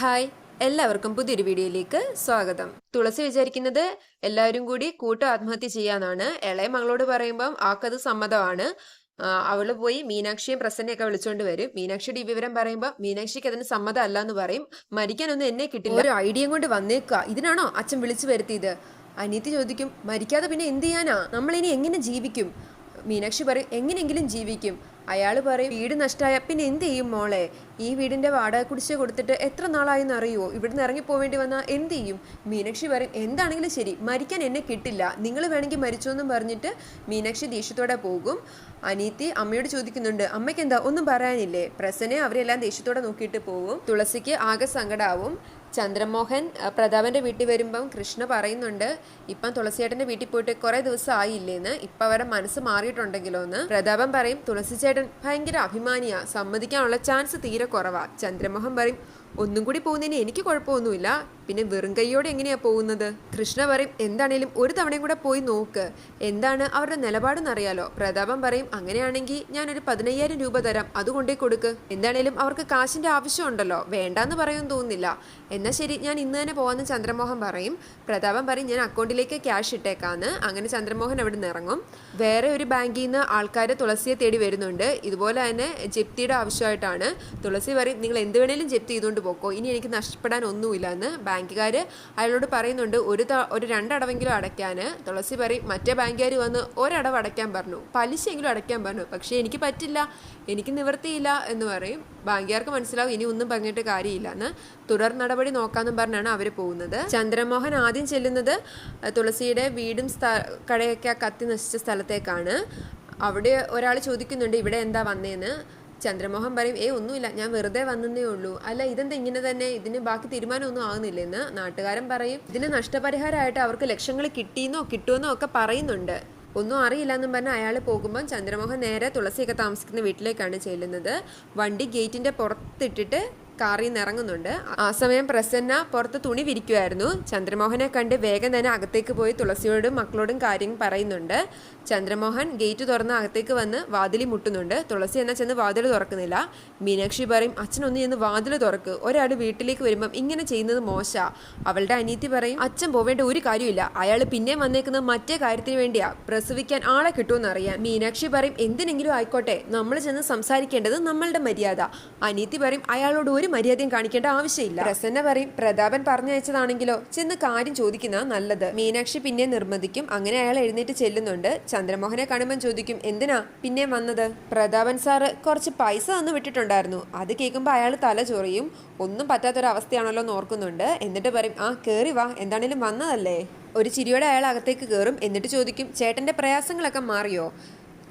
Hi എല്ലാവർക്കും പുതിയൊരു വീഡിയോയിലേക്ക് സ്വാഗതം. തുളസി വിചാരിക്കുന്നത് എല്ലാവരും കൂടി കൂട്ട ആത്മഹത്യ ചെയ്യാന്നാണ്. ഇളയ മകളോട് പറയുമ്പം ആക്കത് സമ്മതമാണ്. അവൾ പോയി മീനാക്ഷിയും പ്രസന്നയൊക്കെ വിളിച്ചുകൊണ്ട് വരും. മീനാക്ഷിയുടെ ഈ വിവരം പറയുമ്പോൾ മീനാക്ഷിക്ക് അതിന് സമ്മതം അല്ല എന്ന് പറയും. മരിക്കാനൊന്നും എന്നെ കിട്ടില്ല. ഒരു ഐഡിയ കൊണ്ട് വന്നേക്കുക ഇതിനാണോ അച്ഛൻ വിളിച്ചു വരുത്തിയത്? അനിയത്തി ചോദിക്കും മരിക്കാതെ പിന്നെ എന്ത് ചെയ്യാനാ? നമ്മൾ ഇനി എങ്ങനെ ജീവിക്കും? മീനാക്ഷി പറയും എങ്ങനെയെങ്കിലും ജീവിക്കും. അയാൾ പറയും വീട് നഷ്ടമായ പിന്നെ എന്ത് ചെയ്യും മോളെ? ഈ വീടിന്റെ വാടക കുടിശ്ശിക കൊടുത്തിട്ട് എത്ര നാളായെന്ന് അറിയുമോ ഇവിടുന്ന് ഇറങ്ങി പോവേണ്ടി വന്നാൽ എന്ത് ചെയ്യും? മീനാക്ഷി പറയും എന്താണെങ്കിലും ശരി മരിക്കാൻ എന്നെ കിട്ടില്ല. നിങ്ങൾ വേണമെങ്കിൽ മരിച്ചോ എന്നും പറഞ്ഞിട്ട് മീനാക്ഷി ദേഷ്യത്തോടെ പോകും. അനീത്തി അമ്മയോട് ചോദിക്കുന്നുണ്ട് അമ്മയ്ക്ക് എന്താ ഒന്നും പറയാനില്ലേ? പ്രസനെ അവരെല്ലാം ദേഷ്യത്തോടെ നോക്കിയിട്ട് പോകും തുളസിക്ക് ആകെ സങ്കടാവും. ചന്ദ്രമോഹൻ പ്രതാപന്റെ വീട്ടിൽ വരുമ്പം കൃഷ്ണ പറയുന്നുണ്ട് ഇപ്പം തുളസിയേട്ടന്റെ വീട്ടിൽ പോയിട്ട് കുറേ ദിവസം ആയില്ലേന്ന് ഇപ്പം അവരെ മനസ്സ് മാറിയിട്ടുണ്ടെങ്കിലോ എന്ന്. പ്രതാപൻ പറയും തുളസി ചേട്ടൻ ഭയങ്കര അഭിമാനിയാ സമ്മതിക്കാനുള്ള ചാൻസ് തീരെ കുറവാ. ചന്ദ്രമോഹൻ പറയും ഒന്നും കൂടി പോകുന്നതിന് എനിക്ക് കുഴപ്പമൊന്നുമില്ല പിന്നെ വെറും കൈയോടെ എങ്ങനെയാ പോകുന്നത്? കൃഷ്ണ പറയും എന്താണേലും ഒരു തവണയും കൂടെ പോയി നോക്ക്. എന്താണ് അവരുടെ നിലപാടെന്നറിയാലോ പ്രതാപം പറയും അങ്ങനെയാണെങ്കിൽ ഞാനൊരു പതിനയ്യായിരം രൂപ തരാം. അതുകൊണ്ടേ കൊടുക്ക്. എന്താണേലും അവർക്ക് കാശിന്റെ ആവശ്യമുണ്ടല്ലോ. വേണ്ടാന്ന് പറയുമെന്ന് തോന്നുന്നില്ല. എന്നാ ശരി ഞാൻ ഇന്ന് തന്നെ പോവാന്ന് ചന്ദ്രമോഹൻ പറയും. പ്രതാപം പറയും ഞാൻ അക്കൗണ്ടിലേക്ക് ക്യാഷ് ഇട്ടേക്കാന്ന്. അങ്ങനെ ചന്ദ്രമോഹൻ അവിടെ നിന്ന് ഇറങ്ങും. വേറെ ഒരു ബാങ്കിൽ നിന്ന് ആൾക്കാർ തുളസിയെ തേടി വരുന്നുണ്ട്. ഇതുപോലെ തന്നെ ജപ്തിയുടെ ആവശ്യമായിട്ടാണ്. തുളസി പറയും നിങ്ങൾ എന്ത് വേണേലും ജപ്തി ചെയ്തുകൊണ്ട് പോക്കോ. ഇനി എനിക്ക് നഷ്ടപ്പെടാൻ ഒന്നുമില്ല എന്ന് ബാങ്കുകാർ അയാളോട് പറയുന്നുണ്ട് ഒരു ഒരു രണ്ടടവെങ്കിലും അടയ്ക്കാൻ. തുളസി പറയും മറ്റേ ബാങ്കുകാർ വന്ന് ഒരടവ് അടയ്ക്കാൻ പറഞ്ഞു. പലിശയെങ്കിലും അടയ്ക്കാൻ പറഞ്ഞു. പക്ഷേ എനിക്ക് പറ്റില്ല. എനിക്ക് നിവൃത്തിയില്ല. എന്ന് പറയും. ബാങ്കുകാർക്ക് മനസ്സിലാവും ഇനി ഒന്നും പറഞ്ഞിട്ട് കാര്യമില്ല. എന്ന് തുടർ നടപടി നോക്കാമെന്നും പറഞ്ഞാണ് അവർ പോകുന്നത്. ചന്ദ്രമോഹൻ ആദ്യം ചെല്ലുന്നത് തുളസിയുടെ വീടും സ്ഥ കടയൊക്കെ കത്തി നശിച്ച സ്ഥലത്തേക്കാണ്. അവിടെ ഒരാൾ ചോദിക്കുന്നുണ്ട് ഇവിടെ എന്താ വന്നേന്ന്? ചന്ദ്രമോഹൻ പറയും ഏ ഒന്നുമില്ല ഞാൻ വെറുതെ വന്നേ ഉള്ളൂ. അല്ല ഇതെന്താ ഇങ്ങനെ തന്നെ? ഇതിന് ബാക്കി തീരുമാനമൊന്നും ആകുന്നില്ലെന്ന് നാട്ടുകാരൻ പറയും ഇതിന് നഷ്ടപരിഹാരമായിട്ട് അവർക്ക് ലക്ഷങ്ങൾ കിട്ടിയെന്നോ കിട്ടുമെന്നോ ഒക്കെ പറയുന്നുണ്ട്. ഒന്നും അറിയില്ല എന്നും പറഞ്ഞ് അയാൾ പോകുമ്പോൾ ചന്ദ്രമോഹൻ നേരെ തുളസിയൊക്കെ താമസിക്കുന്ന വീട്ടിലേക്കാണ് ചെല്ലുന്നത്. വണ്ടി ഗേറ്റിന്റെ പുറത്തിട്ടിട്ട് കാറിൽ നിന്ന് ഇറങ്ങുന്നുണ്ട്. ആ സമയം പ്രസന്ന പുറത്ത് തുണി വിരിക്കുമായിരുന്നു ചന്ദ്രമോഹനെ കണ്ട് വേഗം തന്നെ അകത്തേക്ക് പോയി തുളസിയോടും മക്കളോടും കാര്യം പറയുന്നുണ്ട്. ചന്ദ്രമോഹൻ ഗേറ്റ് തുറന്ന് അകത്തേക്ക് വന്ന് വാതിലി മുട്ടുന്നുണ്ട്. തുളസി എന്നാ ചെന്ന് വാതിൽ തുറക്കുന്നില്ല. മീനാക്ഷി പറയും അച്ഛനൊന്ന് ചെന്ന് വാതിൽ തുറക്ക്. ഒരാൾ വീട്ടിലേക്ക് വരുമ്പം ഇങ്ങനെ ചെയ്യുന്നത് മോശാ. അവളുടെ അനീതി പറയും അച്ഛൻ പോവേണ്ട ഒരു കാര്യമില്ല. അയാൾ പിന്നെ വന്നേക്കുന്നത് മറ്റേ കാര്യത്തിന് വേണ്ടിയാ. പ്രസവിക്കാൻ ആളെ കിട്ടുമെന്ന് അറിയാൻ മീനാക്ഷി പറയും എന്തിനെങ്കിലും ആയിക്കോട്ടെ. നമ്മൾ ചെന്ന് സംസാരിക്കേണ്ടത് നമ്മളുടെ മര്യാദ. അനീതി പറയും അയാളോട് ഒരു മര്യാദയും കാണിക്കേണ്ട ആവശ്യമില്ല. പ്രസന്ന പറയും പ്രതാപൻ പറഞ്ഞയച്ചതാണെങ്കിലോ? ചെന്ന് കാര്യം ചോദിക്കുന്ന നല്ലത്. മീനാക്ഷി പിന്നെ നിർമ്മതിക്കും അങ്ങനെ അയാൾ എഴുന്നേറ്റ് ചെല്ലുന്നുണ്ട്. ചന്ദ്രമോഹനെ കാണുമ്പോൾ ചോദിക്കും എന്തിനാ പിന്നെ വന്നത്? പ്രതാപൻ സാറ് കുറച്ച് പൈസ തന്നു വിട്ടിട്ടുണ്ടായിരുന്നു. അത് കേൾക്കുമ്പോൾ അയാൾ തല ചൊറിയും. ഒന്നും പറ്റാത്തൊരവസ്ഥയാണല്ലോ എന്ന് ഓർക്കുന്നുണ്ട്. എന്നിട്ട് പറയും ആ കേറി വാ. എന്താണേലും വന്നതല്ലേ? ഒരു ചിരിയോടെ അയാൾ അകത്തേക്ക് കയറും എന്നിട്ട് ചോദിക്കും ചേട്ടന്റെ പ്രയാസങ്ങളൊക്കെ മാറിയോ?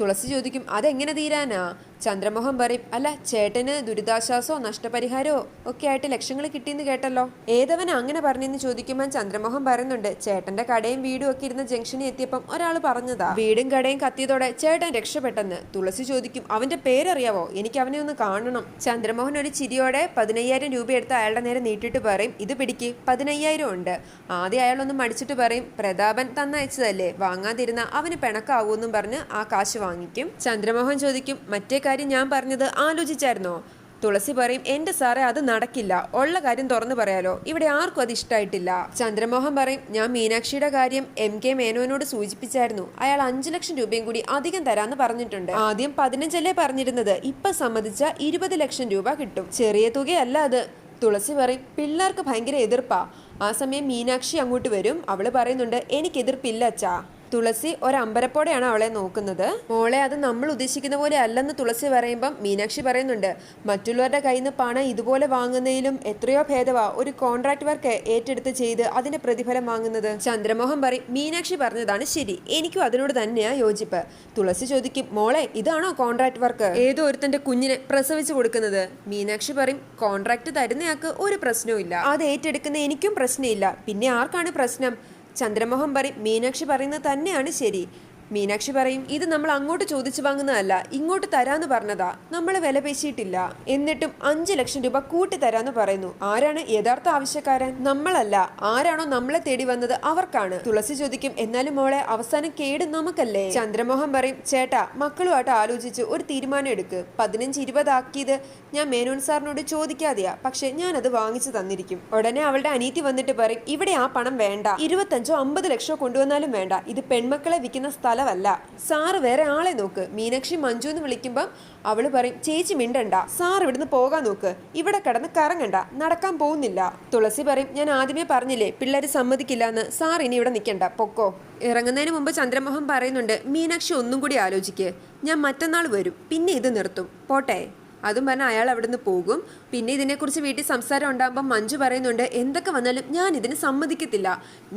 തുളസി ചോദിക്കും അതെങ്ങനെ തീരാനാ? ചന്ദ്രമോഹൻ പറയും അല്ല ചേട്ടന് ദുരിതാശ്വാസോ നഷ്ടപരിഹാരമോ ഒക്കെ ആയിട്ട് ലക്ഷങ്ങൾ കിട്ടിയെന്ന് കേട്ടല്ലോ. ഏതവൻ അങ്ങനെ പറഞ്ഞെന്ന് ചോദിക്കുമ്പോൾ ചന്ദ്രമോഹൻ പറയുന്നുണ്ട് ചേട്ടന്റെ കടയും വീടും ഒക്കെ ഇരുന്ന ജംഗ്ഷനിൽ എത്തിയപ്പം ഒരാൾ പറഞ്ഞതാ. വീടും കടയും കത്തിയതോടെ ചേട്ടൻ രക്ഷപ്പെട്ടെന്ന് തുളസി ചോദിക്കും അവന്റെ പേരറിയാവോ? എനിക്ക് അവനെ ഒന്ന് കാണണം. ചന്ദ്രമോഹൻ ഒരു ചിരിയോടെ പതിനയ്യായിരം രൂപ എടുത്ത് അയാളുടെ നേരെ നീട്ടിട്ട് പറയും ഇത് പിടിക്ക് പതിനയ്യായിരം ഉണ്ട്. ആദ്യം അയാളൊന്ന് മടിച്ചിട്ട് പറയും പ്രതാപൻ തന്നയച്ചതല്ലേ വാങ്ങാതിരുന്ന അവന് പിണക്കാവൂന്നും പറഞ്ഞ് ആ കാശ് വാങ്ങിക്കും. ചന്ദ്രമോഹൻ ചോദിക്കും മറ്റേ കാര്യം ഞാൻ പറഞ്ഞത് ആലോചിച്ചായിരുന്നോ? തുളസി പറയും എന്റെ സാറേ അത് നടക്കില്ല. ഉള്ള കാര്യം തുറന്നു പറയാലോ. ഇവിടെ ആർക്കും അത് ഇഷ്ടമായിട്ടില്ല ചന്ദ്രമോഹൻ പറയും ഞാൻ മീനാക്ഷിയുടെ കാര്യം എം കെ മേനോനോട് സൂചിപ്പിച്ചായിരുന്നു. അയാൾ അഞ്ചു ലക്ഷം രൂപയും കൂടി അധികം തരാന്ന് പറഞ്ഞിട്ടുണ്ട്. ആദ്യം പതിനഞ്ചല്ലേ പറഞ്ഞിരുന്നത്. ഇപ്പൊ സമ്മതിച്ച ഇരുപത് ലക്ഷം രൂപ കിട്ടും. ചെറിയ തുകയല്ല അത്. തുളസി പറയും പിള്ളേർക്ക് ഭയങ്കര എതിർപ്പാ. ആ സമയം മീനാക്ഷി അങ്ങോട്ട് വരും. അവൾ പറയുന്നുണ്ട് എനിക്ക് എതിർപ്പില്ല അച്ഛാ. തുളസി ഒരമ്പരപ്പോടെയാണ് അവളെ നോക്കുന്നത്. മോളെ അത് നമ്മൾ ഉദ്ദേശിക്കുന്ന പോലെ അല്ലെന്ന് തുളസി പറയുമ്പം മീനാക്ഷി പറയുന്നുണ്ട്. മറ്റുള്ളവരുടെ കയ്യിൽ നിന്ന് പണം ഇതുപോലെ വാങ്ങുന്നതിലും എത്രയോ ഭേദവാ. ഒരു കോൺട്രാക്ട് വർക്ക് ഏറ്റെടുത്ത് ചെയ്ത് അതിന്റെ പ്രതിഫലം വാങ്ങുന്നത്. ചന്ദ്രമോഹൻ പറയും മീനാക്ഷി പറഞ്ഞതാണ് ശരി. എനിക്കും അതിനോട് തന്നെയാ യോജിപ്പ്. തുളസി ചോദിക്കും മോളെ ഇതാണോ കോൺട്രാക്ട് വർക്ക് ഏതോ ഒരുത്തന്റെ കുഞ്ഞിനെ പ്രസവിച്ചു കൊടുക്കുന്നത്. മീനാക്ഷി പറയും കോൺട്രാക്ട് തരുന്നയാൾക്ക് ഒരു പ്രശ്നവും ഇല്ല അത് ഏറ്റെടുക്കുന്ന എനിക്കും പ്രശ്നമില്ല. പിന്നെ ആർക്കാണ് പ്രശ്നം? ചന്ദ്രമോഹൻ പറയും മീനാക്ഷി പറയുന്നത് തന്നെയാണ് ശരി. മീനാക്ഷി പറയും ഇത് നമ്മൾ അങ്ങോട്ട് ചോദിച്ചു വാങ്ങുന്നതല്ല ഇങ്ങോട്ട് തരാന്ന് പറഞ്ഞതാ നമ്മൾ വില പേശിയിട്ടില്ല. എന്നിട്ടും അഞ്ചു ലക്ഷം രൂപ കൂട്ടി തരാന്ന് പറയുന്നു. ആരാണ് യഥാർത്ഥ ആവശ്യക്കാരൻ? നമ്മളല്ല. ആരാണോ നമ്മളെ തേടി വന്നത്? അവർക്കാണ്. തുളസി ചോദിക്കും എന്നാലും മോളെ അവസാനം കേട് നമുക്കല്ലേ? ചന്ദ്രമോഹൻ പറയും ചേട്ടാ മക്കളുമായിട്ട് ആലോചിച്ച് ഒരു തീരുമാനം എടുക്ക്. പതിനഞ്ച് ഇരുപതാക്കിയത് ഞാൻ മേനോൻ സാറിനോട് ചോദിക്കാതെയാ പക്ഷെ ഞാൻ അത് വാങ്ങിച്ചു തന്നിരിക്കും. ഉടനെ അവളുടെ അനീതി വന്നിട്ട് പറയും ഇവിടെ ആ പണം വേണ്ട. ഇരുപത്തഞ്ചോ അമ്പത് ലക്ഷോ കൊണ്ടുവന്നാലും വേണ്ട. ഇത് പെൺമക്കളെ വിൽക്കുന്ന സ്ഥലമല്ല സാറ് വേറെ ആളെ നോക്ക്. മീനാക്ഷി മഞ്ജു എന്ന് വിളിക്കുമ്പം അവൾ പറയും ചേച്ചി മിണ്ടണ്ട. സാർ ഇവിടുന്ന് പോകാൻ നോക്ക്. ഇവിടെ കിടന്ന് കറങ്ങണ്ട. നടക്കാൻ പോകുന്നില്ല. തുളസി പറയും ഞാൻ ആദ്യമേ പറഞ്ഞില്ലേ പിള്ളേർ സമ്മതിക്കില്ല എന്ന് സാർ ഇനി ഇവിടെ നിൽക്കണ്ട പൊക്കോ. ഇറങ്ങുന്നതിന് മുമ്പ് ചന്ദ്രമോഹൻ പറയുന്നുണ്ട് മീനാക്ഷി ഒന്നും കൂടി ആലോചിക്ക്. ഞാൻ മറ്റന്നാൾ വരും. പിന്നെ ഇത് നിർത്തും. പോട്ടെ. അതും പറഞ്ഞാൽ അയാൾ അവിടുന്ന് പോകും. പിന്നെ ഇതിനെക്കുറിച്ച് വീട്ടിൽ സംസാരം ഉണ്ടാകുമ്പോൾ മഞ്ജു പറയുന്നുണ്ട് എന്തൊക്കെ വന്നാലും ഞാൻ ഇതിന് സമ്മതിക്കത്തില്ല.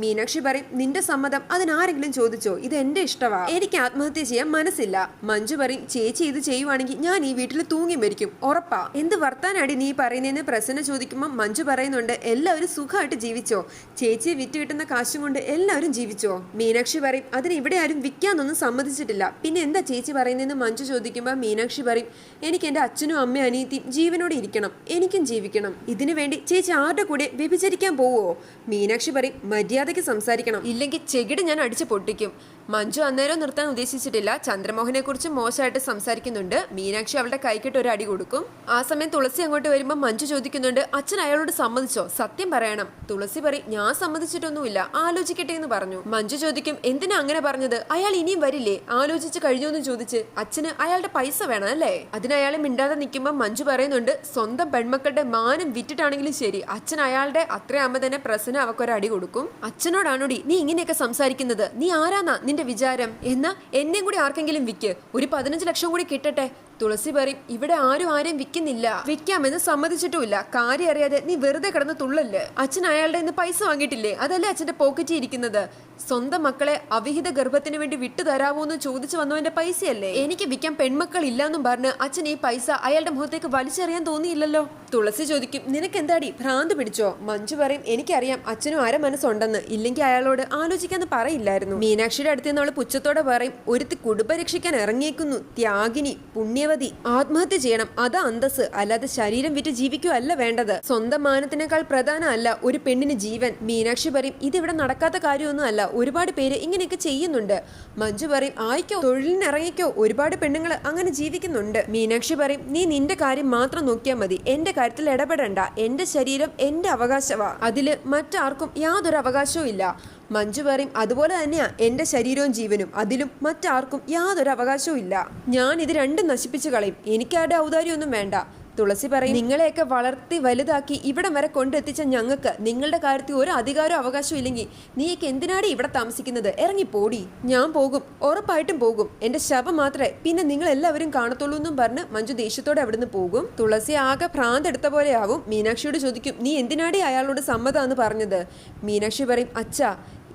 മീനാക്ഷി പറയും നിന്റെ സമ്മതം അതിനാരെങ്കിലും ചോദിച്ചോ? ഇത് എന്റെ ഇഷ്ടമാണ് എനിക്ക് ആത്മഹത്യ ചെയ്യാൻ മനസ്സില്ല. മഞ്ജു പറയും ചേച്ചി ഇത് ചെയ്യുവാണെങ്കിൽ ഞാൻ ഈ വീട്ടിൽ തൂങ്ങി മരിക്കും. ഉറപ്പാ. എന്ത് വർത്താനാടി നീ പറയുന്നതെന്ന് പ്രസന്ന ചോദിക്കുമ്പോൾ മഞ്ജു പറയുന്നുണ്ട് എല്ലാവരും സുഖമായിട്ട് ജീവിച്ചോ? ചേച്ചിയെ വിറ്റ് കിട്ടുന്ന കാശും കൊണ്ട് എല്ലാവരും ജീവിച്ചോ? മീനാക്ഷി പറയും അതിന് ഇവിടെ ആരും വിൽക്കാനൊന്നും സമ്മതിച്ചിട്ടില്ല. പിന്നെ എന്താ ചേച്ചി പറയുന്നതെന്ന് മഞ്ജു ചോദിക്കുമ്പോൾ മീനാക്ഷി പറയും എനിക്ക് എന്റെ അച്ഛനും അമ്മയും അനിയത്തിയും ജീവനോടെ ഇരിക്കണം. എനിക്കും ജീവിക്കണം. ഇതിനു വേണ്ടി ചേച്ചി ആരുടെ കൂടെ വ്യഭിചരിക്കാൻ പോവോ? മീനാക്ഷി പറയും മര്യാദയ്ക്ക് സംസാരിക്കണം. ഇല്ലെങ്കിൽ ചെകിട് ഞാൻ അടിച്ചു പൊട്ടിക്കും. മഞ്ജു അന്നേരം നിർത്താൻ ഉദ്ദേശിച്ചിട്ടില്ല. ചന്ദ്രമോഹനെ കുറിച്ച് മോശമായിട്ട് സംസാരിക്കുന്നുണ്ട്. മീനാക്ഷി അവളുടെ കൈക്കിട്ട് ഒരു അടി കൊടുക്കും. ആ സമയം തുളസി അങ്ങോട്ട് വരുമ്പോൾ മഞ്ജു ചോദിക്കുന്നുണ്ട് അച്ഛൻ അയാളോട് സമ്മതിച്ചോ? സത്യം പറയണം. തുളസി പറയും ഞാൻ സമ്മതിച്ചിട്ടൊന്നുമില്ല. ആലോചിക്കട്ടെ എന്ന് പറഞ്ഞു. മഞ്ജു ചോദിക്കും എന്തിനാ അങ്ങനെ പറഞ്ഞത്? അയാൾ ഇനിയും വരില്ലേ? ആലോചിച്ച് കഴിഞ്ഞു എന്ന് ചോദിച്ച്. അച്ഛന് അയാളുടെ പൈസ വേണം അല്ലേ? അതിന് അയാൾ മിണ്ടാതെ നിൽക്കുമ്പോൾ മഞ്ജു പറയുന്നുണ്ട് സ്വന്തം പെൺമക്കളുടെ മാനം വിറ്റിട്ടാണെങ്കിലും ശരി. അച്ഛൻ അയാളുടെ അത്രയാകുമ്പോൾ തന്നെ പ്രസന അവക്കൊരു അടി കൊടുക്കും. അച്ഛനോടാണോടി? നീ ഇങ്ങനെയൊക്കെ സംസാരിക്കുന്നത്. നീ ആരാന്നാ? നിന്റെ വിചാരം. എന്നാ എന്നെയും കൂടി ആർക്കെങ്കിലും വിക്ക്. ഒരു പതിനഞ്ച് ലക്ഷം കൂടി കിട്ടട്ടെ. തുളസി പറയും ഇവിടെ ആരും ആരെയും വിൽക്കുന്നില്ല വിൽക്കാമെന്ന് സമ്മതിച്ചിട്ടുമില്ല. കാര്യം അറിയാതെ നീ വെറുതെ കിടന്ന് തുള്ളൽ. അച്ഛൻ അയാളുടെ നിന്ന് പൈസ വാങ്ങിയിട്ടില്ലേ? അതല്ലേ അച്ഛന്റെ പോക്കറ്റിൽ ഇരിക്കുന്നത്. സ്വന്തം മക്കളെ അവിഹിത ഗർഭത്തിന് വേണ്ടി വിട്ടു തരാമോ എന്ന് ചോദിച്ചു വന്നവന്റെ പൈസയല്ലേ? എനിക്ക് വിൽക്കാൻ പെൺമക്കൾ ഇല്ലാന്നും പറഞ്ഞ് അച്ഛൻ ഈ പൈസ അയാളുടെ മുഖത്തേക്ക് വലിച്ചെറിയാൻ തോന്നിയില്ലല്ലോ. തുളസി ചോദിക്കും നിനക്ക് എന്താടി? ഭ്രാന്ത് പിടിച്ചോ? മഞ്ജു പറയും എനിക്കറിയാം അച്ഛനും ആരെ മനസ്സുണ്ടെന്ന്. ഇല്ലെങ്കിൽ അയാളോട് ആലോചിക്കാന്ന് പറയില്ലായിരുന്നു. മീനാക്ഷിയുടെ അടുത്ത് നിന്ന് പുച്ചത്തോടെ പുച്ഛത്തോടെ പറയും ഒരുത്തി കുടുംബ രക്ഷിക്കാൻ ഇറങ്ങിയേക്കുന്നു. ത്യാഗിനി പുണ്യവതി ആത്മഹത്യ ചെയ്യണം. അതാ അന്തസ് അല്ലാതെ ശരീരം വിറ്റ് ജീവിക്കുക അല്ല വേണ്ടത്. സ്വന്തം മാനത്തിനേക്കാൾ പ്രധാനമല്ല ഒരു പെണ്ണിന് ജീവൻ. മീനാക്ഷി പറയും ഇതിവിടെ നടക്കാത്ത കാര്യമൊന്നും അല്ല. ഒരുപാട് പേര് ഇങ്ങനെയൊക്കെ ചെയ്യുന്നുണ്ട്. മഞ്ജു പറയും ആയിക്കോ തൊഴിലിനിറങ്ങിക്കോ ഒരുപാട് പെണ്ണുങ്ങൾ അങ്ങനെ ജീവിക്കുന്നുണ്ട്. മീനാക്ഷി പറയും നീ നിന്റെ കാര്യം മാത്രം നോക്കിയാൽ മതി. എന്റെ കാര്യത്തിൽ ഇടപെടണ്ട. എന്റെ ശരീരം എന്റെ അവകാശമാ അതിൽ മറ്റാർക്കും യാതൊരു അവകാശവും ഇല്ല. മഞ്ജു പറയും അതുപോലെ തന്നെയാ എന്റെ ശരീരവും ജീവനും. അതിലും മറ്റാർക്കും യാതൊരു അവകാശവും ഇല്ല. ഞാൻ ഇത് രണ്ടും നശിപ്പിച്ചു കളയും. എനിക്കാരുടെ ഔദാര്യമൊന്നും വേണ്ട. തുളസി പറയും നിങ്ങളെയൊക്കെ വളർത്തി വലുതാക്കി ഇവിടം വരെ കൊണ്ടെത്തിച്ച ഞങ്ങൾക്ക് നിങ്ങളുടെ കാര്യത്തിൽ ഒരു അധികാരവും അവകാശവും ഇല്ലെങ്കിൽ നീയൊക്കെ എന്തിനാടി ഇവിടെ താമസിക്കുന്നത്? ഇറങ്ങി പോടി ഞാൻ പോകും. ഉറപ്പായിട്ടും പോകും. എന്റെ ശവം മാത്രമേ പിന്നെ നിങ്ങൾ എല്ലാവരും കാണത്തുള്ളൂ എന്നും പറഞ്ഞ് മഞ്ജു ദേഷ്യത്തോടെ അവിടുന്ന് പോകും. തുളസി ആകെ ഭ്രാന്ത് എടുത്ത പോലെയാവും. മീനാക്ഷിയോട് ചോദിക്കും നീ എന്തിനാടി അയാളോട് സമ്മതമാണെന്ന് പറഞ്ഞത്? മീനാക്ഷി പറയും അച്ഛാ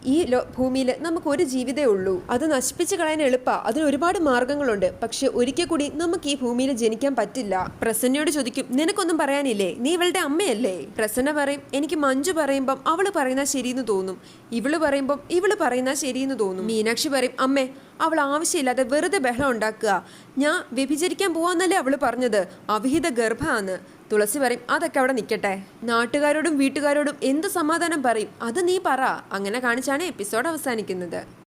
ഈ ഭൂമിയിൽ നമുക്ക് ഒരു ജീവിതേ ഉള്ളൂ. അത് നശിപ്പിച്ച് കളയാൻ എളുപ്പാ. അതിന് ഒരുപാട് മാർഗങ്ങളുണ്ട്. പക്ഷെ ഒരിക്കൽ കൂടി നമുക്ക് ഈ ഭൂമിയിൽ ജനിക്കാൻ പറ്റില്ല. പ്രസന്നയോട് ചോദിക്കും നിനക്കൊന്നും പറയാനില്ലേ? നീ ഇവളുടെ അമ്മയല്ലേ? പ്രസന്ന പറയും എനിക്ക് മഞ്ജു പറയുമ്പം അവൾ പറയുന്ന ശരിയെന്ന് തോന്നും. ഇവൾ പറയുമ്പം ഇവൾ പറയുന്ന ശരിയെന്ന് തോന്നും. മീനാക്ഷി പറയും അമ്മേ അവൾ ആവശ്യമില്ലാതെ വെറുതെ ബഹളം ഉണ്ടാക്കുക. ഞാൻ വ്യഭിചരിക്കാൻ പോവാന്നല്ലേ അവൾ പറഞ്ഞത്. അവിഹിത ഗർഭമാണ്. തുളസി പറയും അതൊക്കെ അവിടെ നിൽക്കട്ടെ നാട്ടുകാരോടും വീട്ടുകാരോടും എന്ത് സമാധാനം പറയും? അത് നീ പറ. അങ്ങനെ കാണിച്ചാണ് എപ്പിസോഡ് അവസാനിക്കുന്നത്.